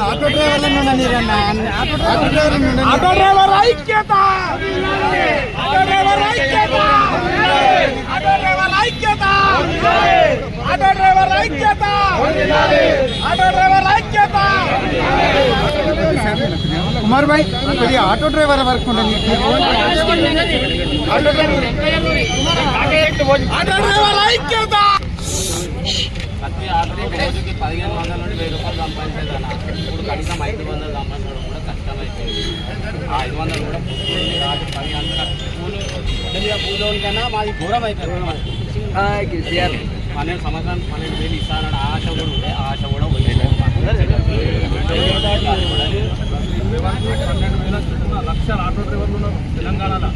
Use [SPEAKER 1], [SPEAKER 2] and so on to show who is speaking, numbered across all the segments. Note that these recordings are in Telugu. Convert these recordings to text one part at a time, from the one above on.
[SPEAKER 1] ఆటో డ్రైవర్లను. ఆటో డ్రైవర్లను
[SPEAKER 2] ఆటో డ్రైవర్ ఐక్యత ఆటో డ్రైవర్ ఐక్యత ఆటో డ్రైవర్ ఐక్యత ఆటో డ్రైవర్ ఐక్యత ఆటో డ్రైవర్ ఐక్యత
[SPEAKER 1] కుమార్ భాయ్ కొద్దిగా ఆటో డ్రైవర్ వరకు ఉండని
[SPEAKER 2] ఆటో డ్రైవర్ ఐక్యత
[SPEAKER 3] ప్రతి ఆటో రోజుకి పదిహేను వందల నుండి వెయ్యి రూపాయలు సంపాదించేదన్న ఇప్పుడు కనీసం ఐదు వందలు సంపాదించడం కూడా కష్టమైపోయింది ఆ ఐదు వందలు కూడా కూలి కూలోని కన్నా మాది దూరం అయిపోయింది పన్నెండు సంవత్సరాలు పన్నెండు వేలు ఇస్తానని ఆశ కూడా ఉండే ఆ ఆశ కూడా పోయింది
[SPEAKER 2] లక్షల ఆటో డ్రైవర్లు ఉన్నారు తెలంగాణలో.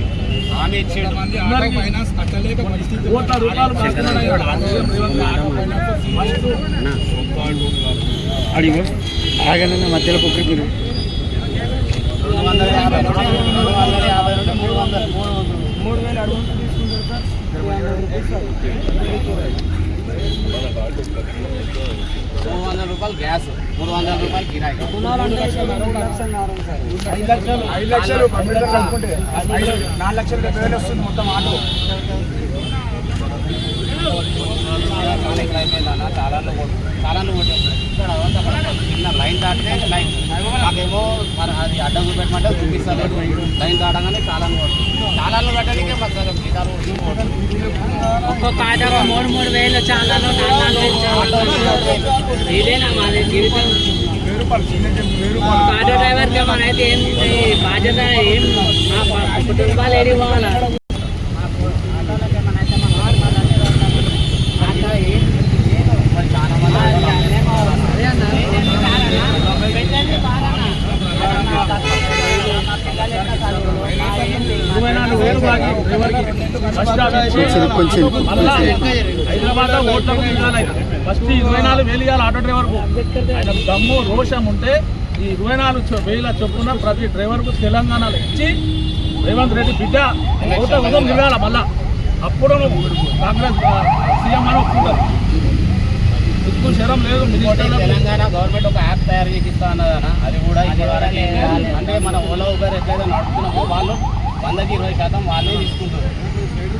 [SPEAKER 3] హామీ ఇచ్చిండు
[SPEAKER 2] కోట్ల రూపాయలు పడుతున్నాడు
[SPEAKER 1] అడిగో ఆగనన్న మధ్యలో కుక్కకి
[SPEAKER 3] రెండు వందల యాభై నుండి రెండు వందల యాభై నుండి మూడు వందలు మూడు
[SPEAKER 2] మూడు వేలు అడుగులు తీసుకుంటారు సార్
[SPEAKER 3] మూడు వందల రూపాయలు గ్యాస్ మూడు వందల రూపాయలు కిరాయి
[SPEAKER 2] ఐదు లక్షలు ఐదు లక్షలు కంప్యూటర్ నాలుగు లక్షల డెబ్బై వేలు వస్తుంది మొత్తం ఆటో
[SPEAKER 3] చాలా ఇక్కడ అయిపోయిందన్న చాలా ఇక్కడ చిన్న లైన్ దాటితే లైన్. మాకేమో అది అడ్డం చూపెట్టమంటే చూపిస్తారు. లైన్ దాటగానే చాలా చాలా పెట్టడానికే మాకు సగం జీతాలు
[SPEAKER 4] ఒక్కొక్క ఆటోకు మూడు మూడు వేలు చాలా ఇదేనా మాది జీవితం.
[SPEAKER 2] వెయ్యి
[SPEAKER 4] ఆటో డ్రైవర్గా మన ఏం బాధ్యత ఏం? మా కుటుంబాలు ఏడి పోవాలా
[SPEAKER 3] మరి చాలా మంది
[SPEAKER 2] ఇరవై నాలుగు వేలు బాకీ డ్రైవర్కి ఫస్ట్ ఆఫ్
[SPEAKER 1] కొంచెం
[SPEAKER 2] హైదరాబాద్ ఓట్లకు ఫస్ట్ ఇరవై నాలుగు వేలు ఇవ్వాలి ఆటో డ్రైవర్కు ఆయన దమ్ము రోషం ఉంటే ఈ ఇరవై నాలుగు వేల చొప్పున ప్రతి డ్రైవర్కు తెలంగాణలో ఇచ్చి రేవంత్ రెడ్డి బిడ్డ ఓట ఉదయం దిగాల మళ్ళా అప్పుడు కాంగ్రెస్ సీఎం అని ఒప్పుకుంటారు సిగ్గు శరం లేదు
[SPEAKER 3] తెలంగాణ గవర్నమెంట్ ఒక యాప్ తయారు ఇస్తా అన్నదన్న. అది కూడా అంటే మన ఓలా ఉబర్ ఎట్లయితే వందకి ఇరవై శాతం వాళ్ళే తీసుకుంటారు.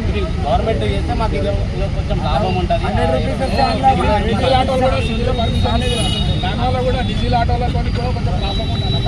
[SPEAKER 3] ఇది గవర్నమెంట్ చేస్తే మాకు ఇది కొంచెం లాభం ఉంటుంది.
[SPEAKER 2] డీజిల్ ఆటోలు కూడా డీజిల్ కొంచెం ప్రాబ్లం ఉంటుంది.